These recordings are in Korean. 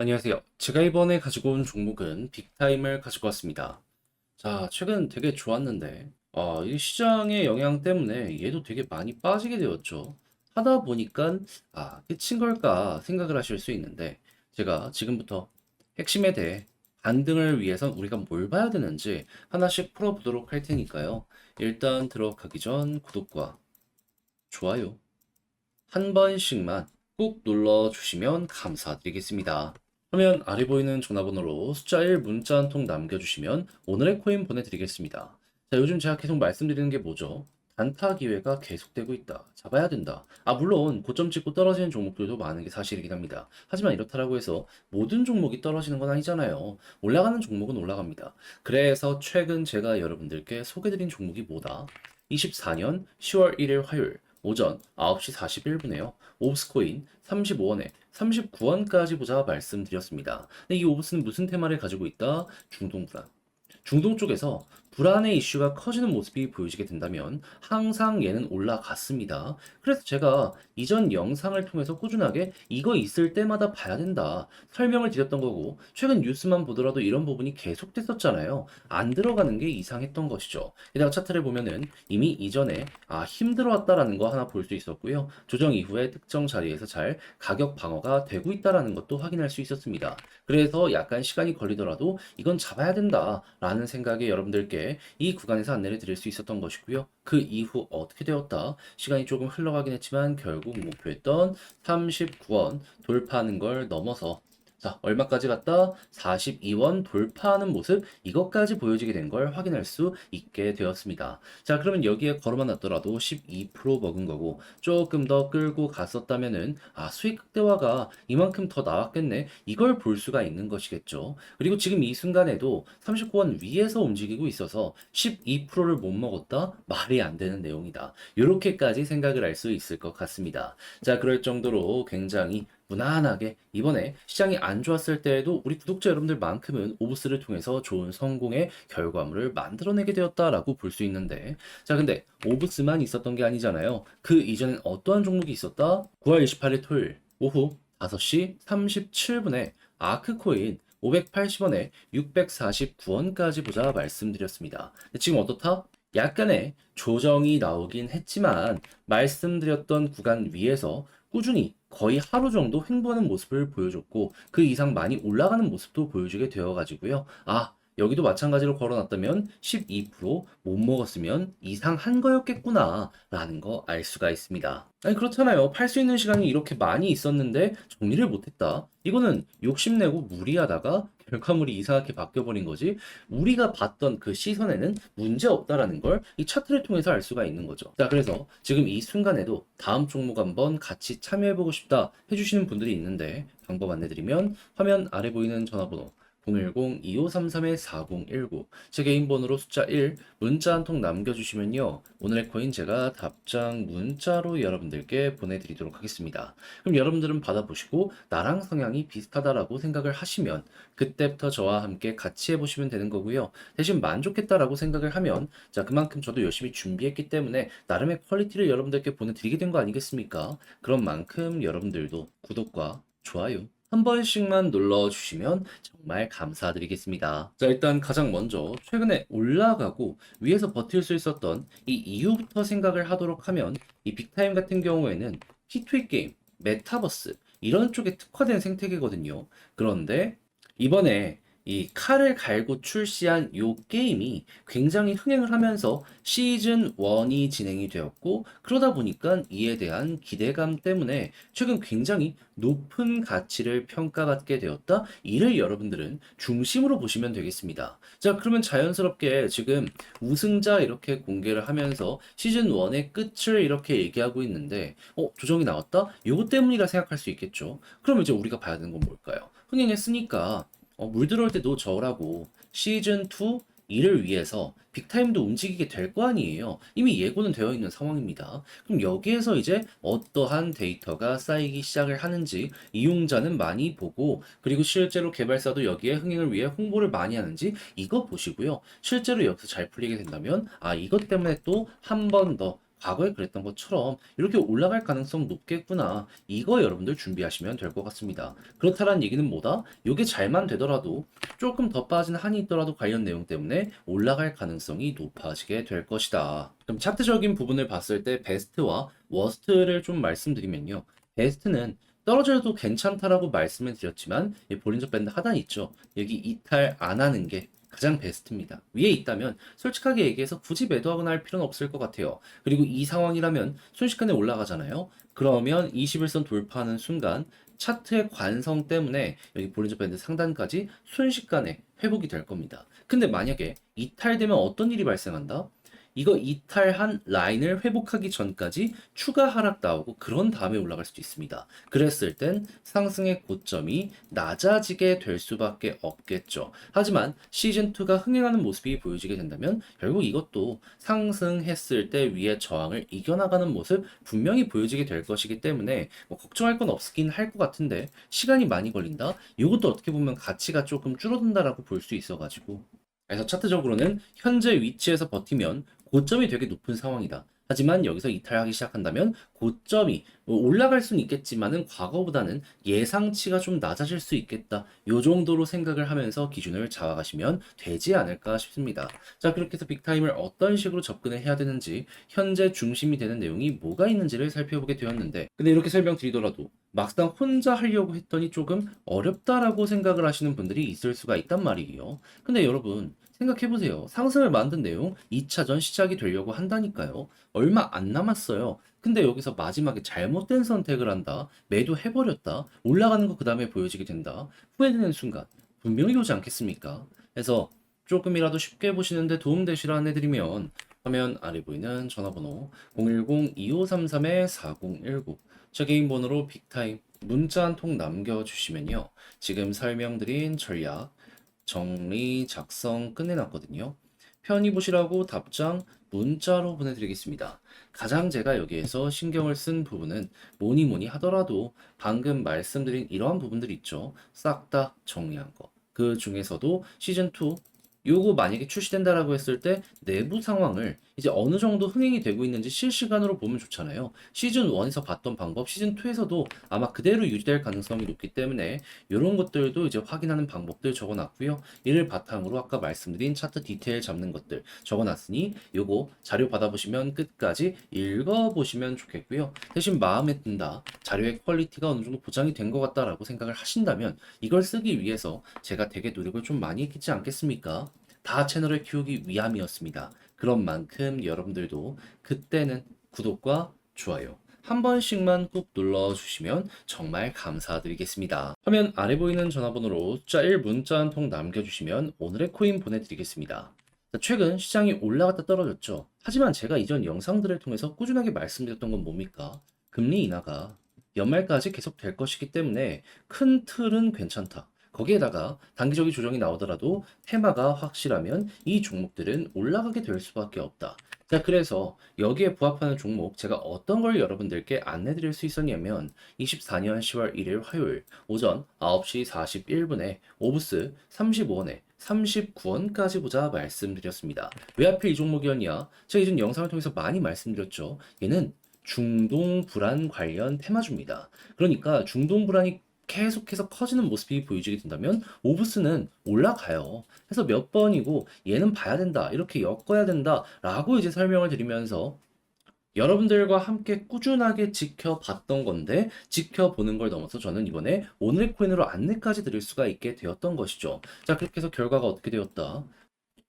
안녕하세요. 제가 이번에 가지고 온 종목은 빅타임을 가지고 왔습니다. 자, 최근 되게 좋았는데, 아, 이 시장의 영향 때문에 얘도 되게 많이 빠지게 되었죠. 하다 보니까, 아, 끝인 걸까 생각을 하실 수 있는데, 제가 지금부터 핵심에 대해 반등을 위해선 우리가 뭘 봐야 되는지 하나씩 풀어보도록 할 테니까요. 일단 들어가기 전 구독과 좋아요 한 번씩만 꾹 눌러주시면 감사드리겠습니다. 화면 아래 보이는 전화번호로 숫자 1 문자 한 통 남겨주시면 오늘의 코인 보내드리겠습니다. 자, 요즘 제가 계속 말씀드리는 게 뭐죠? 단타 기회가 계속되고 있다. 잡아야 된다. 아, 물론 고점 찍고 떨어지는 종목들도 많은 게 사실이긴 합니다. 하지만 이렇다라고 해서 모든 종목이 떨어지는 건 아니잖아요. 올라가는 종목은 올라갑니다. 그래서 최근 제가 여러분들께 소개드린 종목이 뭐다? 24년 10월 1일 화요일 오전 9시 41분에요. 옵스코인 35원에 39원까지 보자 말씀드렸습니다. 이 옵스는 무슨 테마를 가지고 있다? 중동 불안. 중동 쪽에서 불안의 이슈가 커지는 모습이 보여지게 된다면 항상 얘는 올라갔습니다. 그래서 제가 이전 영상을 통해서 꾸준하게 이거 있을 때마다 봐야 된다 설명을 드렸던 거고 최근 뉴스만 보더라도 이런 부분이 계속됐었잖아요. 안 들어가는 게 이상했던 것이죠. 게다가 차트를 보면은 이미 이전에 아 힘들어왔다라는 거 하나 볼 수 있었고요. 조정 이후에 특정 자리에서 잘 가격 방어가 되고 있다라는 것도 확인할 수 있었습니다. 그래서 약간 시간이 걸리더라도 이건 잡아야 된다라는 생각에 여러분들께 이 구간에서 안내를 드릴 수 있었던 것이고요. 그 이후 어떻게 되었다? 시간이 조금 흘러가긴 했지만 결국 목표했던 39원 돌파하는 걸 넘어서 자, 얼마까지 갔다? 42원 돌파하는 모습, 이것까지 보여지게 된 걸 확인할 수 있게 되었습니다. 자, 그러면 여기에 걸어만 놨더라도 12% 먹은 거고, 조금 더 끌고 갔었다면은, 아, 수익 극대화가 이만큼 더 나왔겠네? 이걸 볼 수가 있는 것이겠죠. 그리고 지금 이 순간에도 39원 위에서 움직이고 있어서 12%를 못 먹었다? 말이 안 되는 내용이다. 이렇게까지 생각을 할 수 있을 것 같습니다. 자, 그럴 정도로 굉장히 무난하게 이번에 시장이 안 좋았을 때에도 우리 구독자 여러분들만큼은 오브스를 통해서 좋은 성공의 결과물을 만들어내게 되었다라고 볼 수 있는데 자 근데 오브스만 있었던 게 아니잖아요 그 이전엔 어떠한 종목이 있었다 9월 28일 토요일 오후 5시 37분에 아크코인 580원에 649원까지 보자 말씀드렸습니다. 지금 어떻다? 약간의 조정이 나오긴 했지만 말씀드렸던 구간 위에서 꾸준히 거의 하루 정도 횡보하는 모습을 보여줬고 그 이상 많이 올라가는 모습도 보여주게 되어 가지고요. 아 여기도 마찬가지로 걸어놨다면 12%못 먹었으면 이상한 거였겠구나 라는 거 알 수가 있습니다. 아니 그렇잖아요. 팔 수 있는 시간이 이렇게 많이 있었는데 정리를 못했다. 이거는 욕심내고 무리하다가 결과물이 이상하게 바뀌어버린 거지. 우리가 봤던 그 시선에는 문제 없다라는 걸 이 차트를 통해서 알 수가 있는 거죠. 자, 그래서 지금 이 순간에도 다음 종목 한번 같이 참여해보고 싶다 해주시는 분들이 있는데 방법 안내드리면 화면 아래 보이는 전화번호 010-2533-4019 제 개인 번호로 숫자 1 문자 한 통 남겨주시면요. 오늘의 코인 제가 답장 문자로 여러분들께 보내드리도록 하겠습니다. 그럼 여러분들은 받아보시고 나랑 성향이 비슷하다라고 생각을 하시면 그때부터 저와 함께 같이 해보시면 되는 거고요. 대신 만족했다라고 생각을 하면 자 그만큼 저도 열심히 준비했기 때문에 나름의 퀄리티를 여러분들께 보내드리게 된 거 아니겠습니까? 그런 만큼 여러분들도 구독과 좋아요 한 번씩만 눌러주시면 정말 감사드리겠습니다. 자, 일단 가장 먼저 최근에 올라가고 위에서 버틸 수 있었던 이 이유부터 생각을 하도록 하면 이 빅타임 같은 경우에는 T2 게임, 메타버스 이런 쪽에 특화된 생태계거든요. 그런데 이번에 이 칼을 갈고 출시한 요 게임이 굉장히 흥행을 하면서 시즌 1이 진행이 되었고 그러다 보니까 이에 대한 기대감 때문에 최근 굉장히 높은 가치를 평가받게 되었다. 이를 여러분들은 중심으로 보시면 되겠습니다. 자, 그러면 자연스럽게 지금 우승자 이렇게 공개를 하면서 시즌 1의 끝을 이렇게 얘기하고 있는데 어, 조정이 나왔다? 요거 때문이라 생각할 수 있겠죠. 그럼 이제 우리가 봐야 되는 건 뭘까요? 흥행했으니까 어, 물 들어올 때도 저라고 시즌 2 이를 위해서 빅타임도 움직이게 될 거 아니에요. 이미 예고는 되어 있는 상황입니다. 그럼 여기에서 이제 어떠한 데이터가 쌓이기 시작을 하는지 이용자는 많이 보고 그리고 실제로 개발사도 여기에 흥행을 위해 홍보를 많이 하는지 이거 보시고요. 실제로 여기서 잘 풀리게 된다면 아 이것 때문에 또 한 번 더 과거에 그랬던 것처럼 이렇게 올라갈 가능성 높겠구나. 이거 여러분들 준비하시면 될 것 같습니다. 그렇다는 얘기는 뭐다? 이게 잘만 되더라도 조금 더 빠진 한이 있더라도 관련 내용 때문에 올라갈 가능성이 높아지게 될 것이다. 그럼 차트적인 부분을 봤을 때 베스트와 워스트를 좀 말씀드리면요. 베스트는 떨어져도 괜찮다라고 말씀을 드렸지만 이 볼린저 밴드 하단 있죠. 여기 이탈 안 하는 게 가장 베스트입니다. 위에 있다면 솔직하게 얘기해서 굳이 매도하거나 할 필요는 없을 것 같아요. 그리고 이 상황이라면 순식간에 올라가잖아요. 그러면 21선 돌파하는 순간 차트의 관성 때문에 여기 볼린저 밴드 상단까지 순식간에 회복이 될 겁니다. 근데 만약에 이탈되면 어떤 일이 발생한다? 이거 이탈한 라인을 회복하기 전까지 추가 하락 나오고 그런 다음에 올라갈 수도 있습니다. 그랬을 땐 상승의 고점이 낮아지게 될 수밖에 없겠죠. 하지만 시즌2가 흥행하는 모습이 보여지게 된다면 결국 이것도 상승했을 때 위의 저항을 이겨나가는 모습 분명히 보여지게 될 것이기 때문에 뭐 걱정할 건 없긴 할 것 같은데 시간이 많이 걸린다? 이것도 어떻게 보면 가치가 조금 줄어든다라고 볼 수 있어가지고 그래서 차트적으로는 현재 위치에서 버티면 고점이 되게 높은 상황이다. 하지만 여기서 이탈하기 시작한다면 고점이 뭐 올라갈 수는 있겠지만은 과거보다는 예상치가 좀 낮아질 수 있겠다. 요 정도로 생각을 하면서 기준을 잡아가시면 되지 않을까 싶습니다. 자, 그렇게 해서 빅타임을 어떤 식으로 접근을 해야 되는지, 현재 중심이 되는 내용이 뭐가 있는지를 살펴보게 되었는데, 근데 이렇게 설명드리더라도 막상 혼자 하려고 했더니 조금 어렵다라고 생각을 하시는 분들이 있을 수가 있단 말이에요. 근데 여러분, 생각해보세요. 상승을 만든 내용 2차전 시작이 되려고 한다니까요. 얼마 안 남았어요. 근데 여기서 마지막에 잘못된 선택을 한다. 매도해버렸다. 올라가는 거 그 다음에 보여지게 된다. 후회되는 순간 분명히 오지 않겠습니까? 그래서 조금이라도 쉽게 보시는데 도움되시라 안내드리면 화면 아래 보이는 전화번호 010-2533-4019 제 개인 번호로 빅타임 문자 한 통 남겨주시면요. 지금 설명드린 전략 정리, 작성 끝내놨거든요. 편히 보시라고 답장 문자로 보내드리겠습니다. 가장 제가 여기에서 신경을 쓴 부분은 뭐니 뭐니 하더라도 방금 말씀드린 이러한 부분들 있죠. 싹 다 정리한 거. 그 중에서도 시즌2 요거 만약에 출시된다라고 했을 때 내부 상황을 이제 어느 정도 흥행이 되고 있는지 실시간으로 보면 좋잖아요. 시즌 1에서 봤던 방법, 시즌 2에서도 아마 그대로 유지될 가능성이 높기 때문에 이런 것들도 이제 확인하는 방법들 적어놨고요. 이를 바탕으로 아까 말씀드린 차트 디테일 잡는 것들 적어놨으니 요거 자료 받아보시면 끝까지 읽어보시면 좋겠고요. 대신 마음에 든다, 자료의 퀄리티가 어느 정도 보장이 된 것 같다라고 생각을 하신다면 이걸 쓰기 위해서 제가 되게 노력을 좀 많이 했지 않겠습니까? 다 채널을 키우기 위함이었습니다. 그런 만큼 여러분들도 그때는 구독과 좋아요 한 번씩만 꾹 눌러주시면 정말 감사드리겠습니다. 화면 아래 보이는 전화번호로 1 문자 한 통 남겨주시면 오늘의 코인 보내드리겠습니다. 자, 최근 시장이 올라갔다 떨어졌죠. 하지만 제가 이전 영상들을 통해서 꾸준하게 말씀드렸던 건 뭡니까? 금리 인하가 연말까지 계속 될 것이기 때문에 큰 틀은 괜찮다. 거기에다가 단기적인 조정이 나오더라도 테마가 확실하면 이 종목들은 올라가게 될 수밖에 없다. 자, 그래서 여기에 부합하는 종목 제가 어떤 걸 여러분들께 안내 드릴 수 있었냐면 24년 10월 1일 화요일 오전 9시 41분에 오브스 35원에 39원까지 보자 말씀드렸습니다. 왜 하필 이 종목이었냐? 제가 이전 영상을 통해서 많이 말씀드렸죠. 얘는 중동 불안 관련 테마주입니다. 그러니까 중동 불안이 계속해서 커지는 모습이 보여지게 된다면 오브스는 올라가요. 그래서 몇 번이고 얘는 봐야 된다. 이렇게 엮어야 된다 라고 이제 설명을 드리면서 여러분들과 함께 꾸준하게 지켜봤던 건데 지켜보는 걸 넘어서 저는 이번에 오늘의 코인으로 안내까지 드릴 수가 있게 되었던 것이죠. 자, 그렇게 해서 결과가 어떻게 되었다?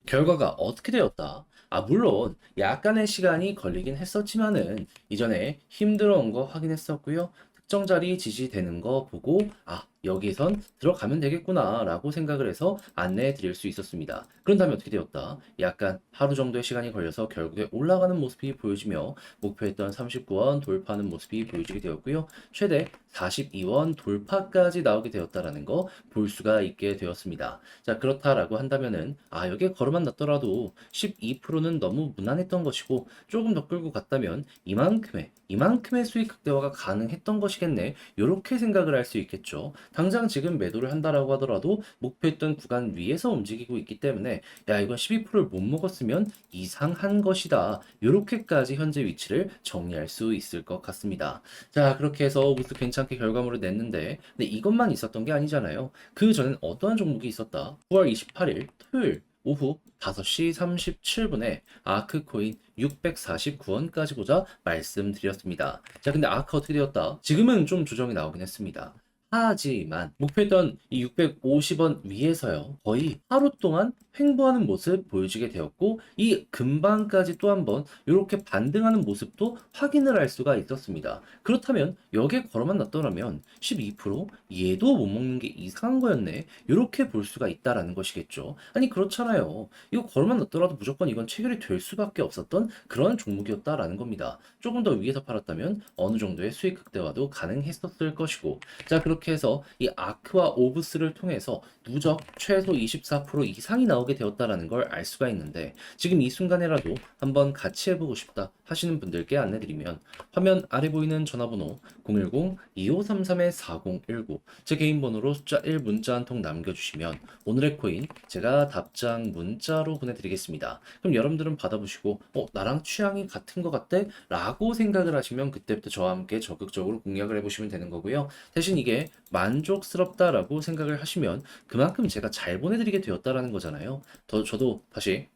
결과가 어떻게 되었다? 아, 물론 약간의 시간이 걸리긴 했었지만은 이전에 힘들어온 거 확인했었고요. 특정 자리 지지되는 거 보고 아 여기선 들어가면 되겠구나 라고 생각을 해서 안내해 드릴 수 있었습니다. 그런 다음에 어떻게 되었다? 약간 하루 정도의 시간이 걸려서 결국에 올라가는 모습이 보여지며 목표했던 39원 돌파하는 모습이 보여지게 되었고요. 최대 42원 돌파까지 나오게 되었다라는 거 볼 수가 있게 되었습니다. 자 그렇다라고 한다면은 아 여기에 걸어만 놨더라도 12%는 너무 무난했던 것이고 조금 더 끌고 갔다면 이만큼의 이만큼의 수익 극대화가 가능했던 것이겠네. 이렇게 생각을 할 수 있겠죠. 당장 지금 매도를 한다라고 하더라도 목표했던 구간 위에서 움직이고 있기 때문에 야 이건 12%를 못 먹었으면 이상한 것이다. 이렇게까지 현재 위치를 정리할 수 있을 것 같습니다. 자 그렇게 해서 오브스 괜찮게 결과물을 냈는데 근데 이것만 있었던 게 아니잖아요. 그 전엔 어떠한 종목이 있었다. 9월 28일 토요일 오후 5시 37분에 아크코인 649원까지 보자 말씀드렸습니다. 자, 근데 아크 어떻게 되었다? 지금은 좀 조정이 나오긴 했습니다. 하지만 목표했던 이 650원 위에서요. 거의 하루 동안 횡보하는 모습 보여주게 되었고 이 근방까지 또 한번 이렇게 반등하는 모습도 확인을 할 수가 있었습니다. 그렇다면 여기에 걸어만 놨더라면 12% 얘도 못 먹는 게 이상한 거였네. 이렇게 볼 수가 있다라는 것이겠죠. 아니 그렇잖아요. 이거 걸어만 놨더라도 무조건 이건 체결이 될 수밖에 없었던 그런 종목이었다라는 겁니다. 조금 더 위에서 팔았다면 어느 정도의 수익 극대화도 가능했었을 것이고 자 그렇게 해서 이 아크와 오브스를 통해서 누적 최소 24% 이상이 나오게 되었다라는 걸 알 수가 있는데 지금 이 순간에라도 한번 같이 해보고 싶다 하시는 분들께 안내드리면 화면 아래 보이는 전화번호 010-2533-4019 제 개인 번호로 숫자 1 문자 한 통 남겨주시면 오늘의 코인 제가 답장 문자로 보내드리겠습니다. 그럼 여러분들은 받아보시고 어 나랑 취향이 같은 것 같대? 라고 생각을 하시면 그때부터 저와 함께 적극적으로 공략을 해보시면 되는 거고요. 대신 이게 만족스럽다라고 생각을 하시면 그만큼 제가 잘 보내드리게 되었다라는 거잖아요. 더 저도 다시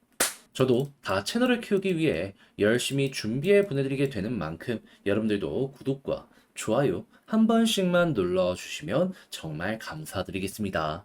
저도 다 채널을 키우기 위해 열심히 준비해 보내드리게 되는 만큼 여러분들도 구독과 좋아요 한 번씩만 눌러주시면 정말 감사드리겠습니다.